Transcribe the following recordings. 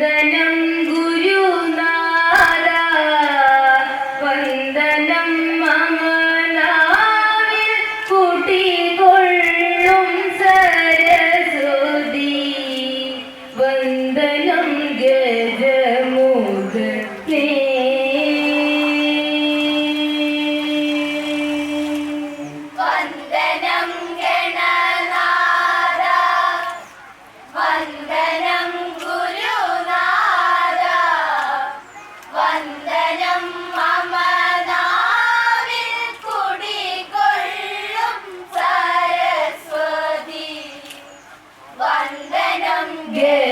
വന്ദനം ഗുരുനാഥ വന്ദനം മമനാവിൽ കൂട്ടിക്കൊള്ളും സരസ്വതി. വന്ദനം Yeah.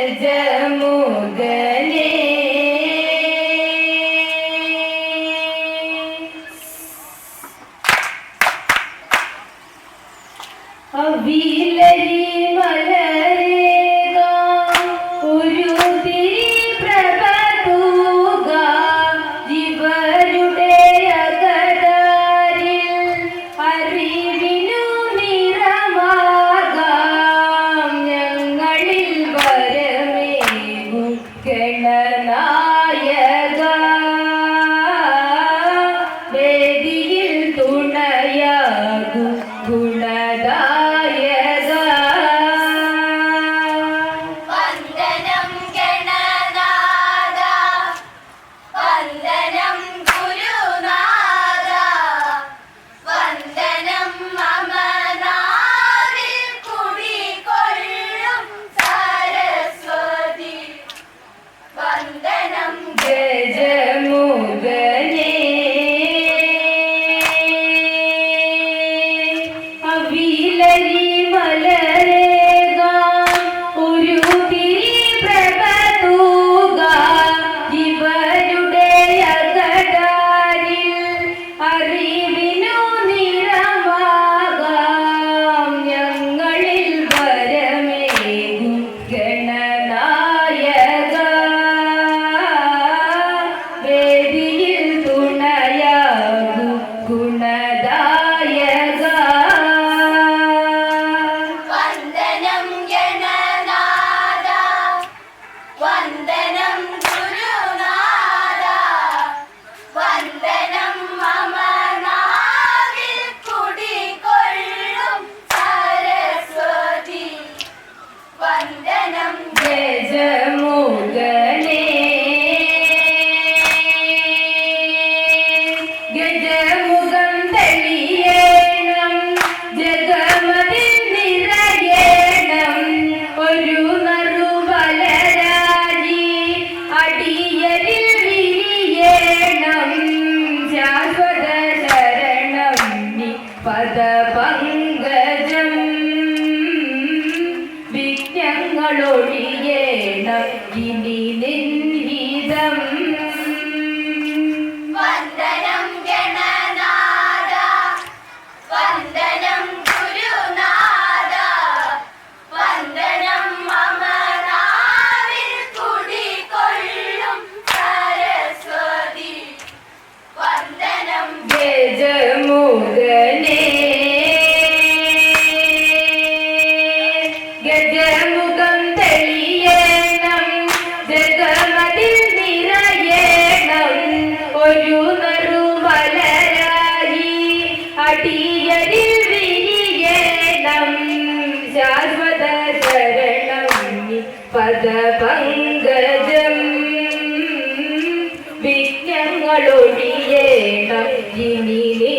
ഞങ്ങളൊഴിയേണ്ട ഇനി നിൻ പാട്ടിയതിൽ വിനിയണം ശാശ്വത ശരണം പദപങ്കജം. വിഘ്നങ്ങളൊഴിയണം. ഇനി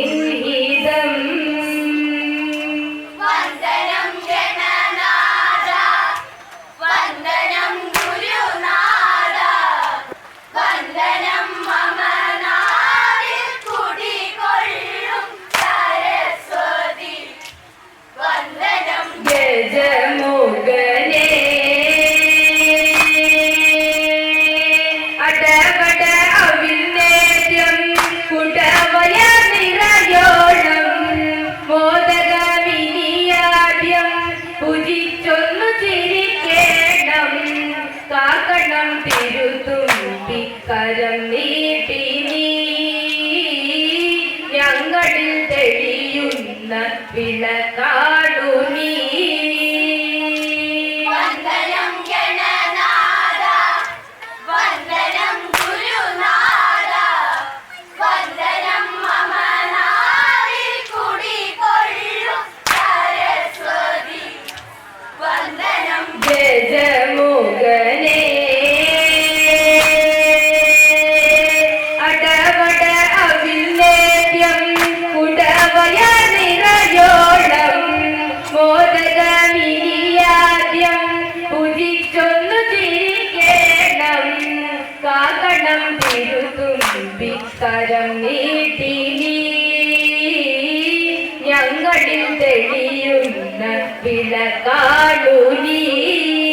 കണ്ണുകളിൽ തെളിയുന്ന വിളക്കാടുമീ കരം നീട്ടി ഞങ്ങളിൽ തെളിയുന്ന വില നീ.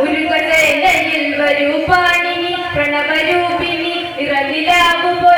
ഉരുകസേനയിൽ വരൂ പാണിനി പ്രണവരൂപിണി ഇറനിലാവുമ്പോൾ